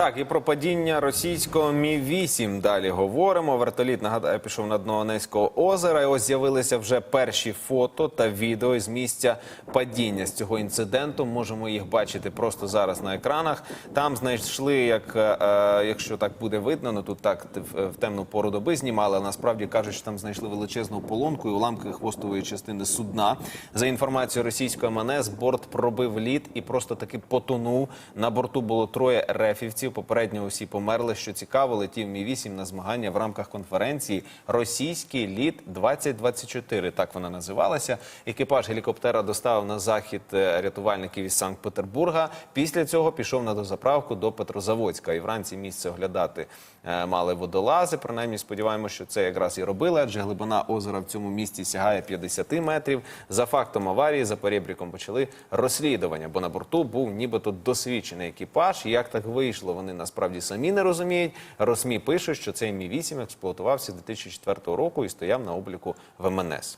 Так, і про падіння російського Мі 8 далі говоримо. Вертоліт нагадаю пішов на дно Онецького озера. І ось з'явилися вже перші фото та відео з місця падіння з цього інциденту. Можемо їх бачити просто зараз на екранах. Там знайшли, як е, е, якщо так буде видно, ну тут так в, темну пору доби знімали. але Насправді кажуть, що там знайшли величезну полонку і уламки хвостової частини судна. За інформацією російської МНС, борт пробив лід і просто таки потонув. На борту було троє рефівців. Попередньо усі померли. Що цікаво, летів Мі 8 на змагання в рамках конференції Російський лід 2024 Так вона називалася. Екіпаж гелікоптера доставив на захід е, рятувальників із Санкт-Петербурга. Після цього пішов на дозаправку до Петрозаводська. І вранці місце оглядати е, мали водолази. Принаймні сподіваємося, що це якраз і робили, адже глибина озера в цьому місті сягає 50 метрів. За фактом аварії за перебріком почали розслідування, бо на борту був нібито досвідчений екіпаж. Як так вийшло, вони насправді самі не розуміють. Росмі пише, що цей Мі 8 експлуатувався з 2004 року і стояв на обліку в МНС.